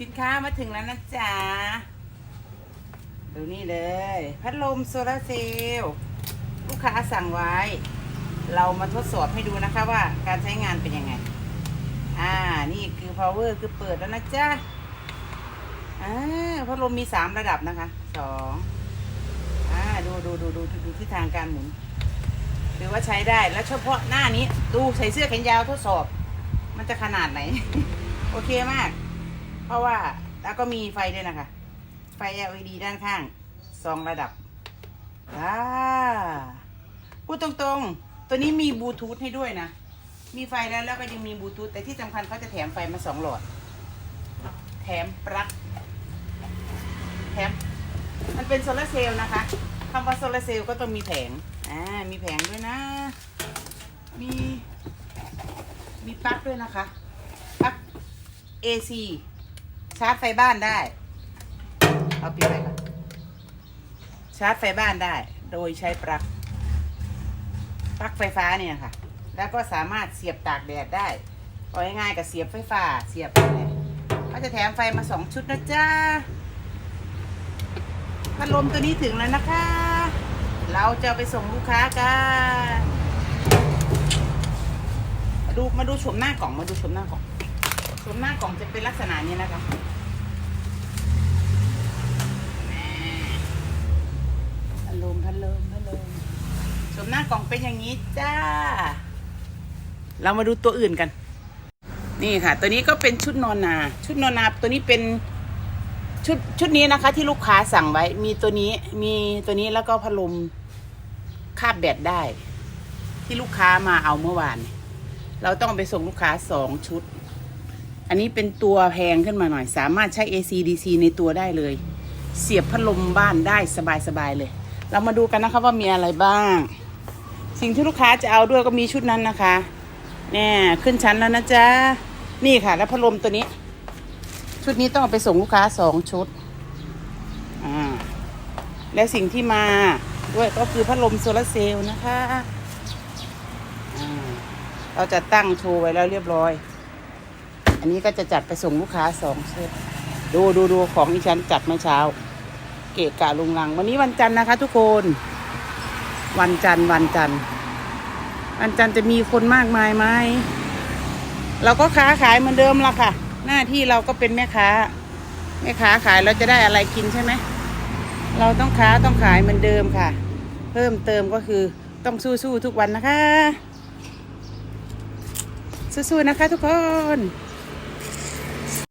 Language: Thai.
สินค้ามาถึงแล้วนะจ๊ะดูนี่เลย พัดลมโซลาเซลล์ลูกค้าสั่งไว้ เรามาทดสอบให้ดูนะคะว่าการใช้งานเป็นยังไง อ่า นี่คือ power คือเปิดแล้วนะจ๊ะ อ่า พัดลมมีสามระดับนะคะ สองอ่า ดูดูดูดูดูที่ทางการหมุนถือว่าใช้ได้แล้วเฉพาะหน้านี้ ดูใส่เสื้อแขนยาวทดสอบ มันจะขนาดไหน โอเคมาก เพราะว่าแล้วก็มีไฟด้วยนะคะ ไฟ LED ด้านข้างสองระดับอ่าพูดตรงๆ ตัวนี้มีบลูทูธให้ด้วยนะ มีไฟแล้วแล้วก็ยังมีบลูทูธแต่ที่สำคัญเขาจะแถมไฟมาสองหลอด แถมปลั๊กแถมมันเป็นโซลาเซลล์นะคะคำว่าโซลาเซลล์ก็ต้องมีแผงอ่ามีแผงด้วยนะ มีมีปลั๊กด้วยนะคะปลั๊ก AC ชาร์จไฟบ้านได้ เอาปิดไปก่อนชาร์จไฟบ้านได้ โดยใช้ปลั๊กปลั๊กไฟฟ้าเนี่ยค่ะ แล้วก็สามารถเสียบตากแดดได้เอาง่ายๆกับเสียบไฟฟ้า เสียบอะไรก็จะแถมไฟมาสองชุดนะจ๊ะพัดลมตัวนี้ถึงแล้วนะคะ เราจะไปส่งลูกค้ากันมาดูมาดูชมหน้ากล่องมาดูชมหน้ากล่อง ชมหน้ากล่องจะเป็นลักษณะนี้นะคะแหมพัดลมพัดลมพัดลมชมหน้ากล่องเป็นอย่างนี้จ้า เรามาดูตัวอื่นกัน นี่ค่ะ ตัวนี้ก็เป็นชุดนอนนา ชุดนอนนาตัวนี้เป็นชุดชุดนี้นะคะ ที่ลูกค้าสั่งไว้ มีตัวนี้มีตัวนี้แล้วก็พัดลมคาบแบตได้ ที่ลูกค้ามาเอาเมื่อวาน เราต้องไปส่งลูกค้าสองชุด อันนี้เป็นตัวแพงขึ้นมาหน่อย สามารถใช้ AC DC ในตัวได้เลย เสียบพัดลมบ้านได้สบายๆเลย เรามาดูกันนะคะว่ามีอะไรบ้าง สิ่งที่ลูกค้าจะเอาด้วยก็มีชุดนั้นนะคะแน่ขึ้นชั้นแล้วนะจ๊ะ นี่ค่ะ แล้วพัดลมตัวนี้ ชุดนี้ต้องเอาไปส่งลูกค้าสองชุดอ่าและสิ่งที่มาด้วยก็คือพัดลมโซลาร์เซลล์นะคะอ่าเราจะตั้งโชว์ไว้แล้วเรียบร้อย อันนี้ก็จะจัดไปส่งลูกค้าสองเซตดูดูดูของที่ฉันจัดเมื่อเช้า เกะกะลุงลัง วันนี้วันจันทร์นะคะ ทุกคน วันจันทร์วันจันทร์วันจันทร์จะมีคนมากมายไหมเราก็ค้าขายเหมือนเดิมละค่ะ หน้าที่เราก็เป็นแม่ค้าแม่ค้าขายเราจะได้อะไรกินใช่ไหมเราต้องค้าต้องขายเหมือนเดิมค่ะ เพิ่มเติมก็คือต้องสู้ๆทุกวันนะคะ สู้ๆนะคะทุกคน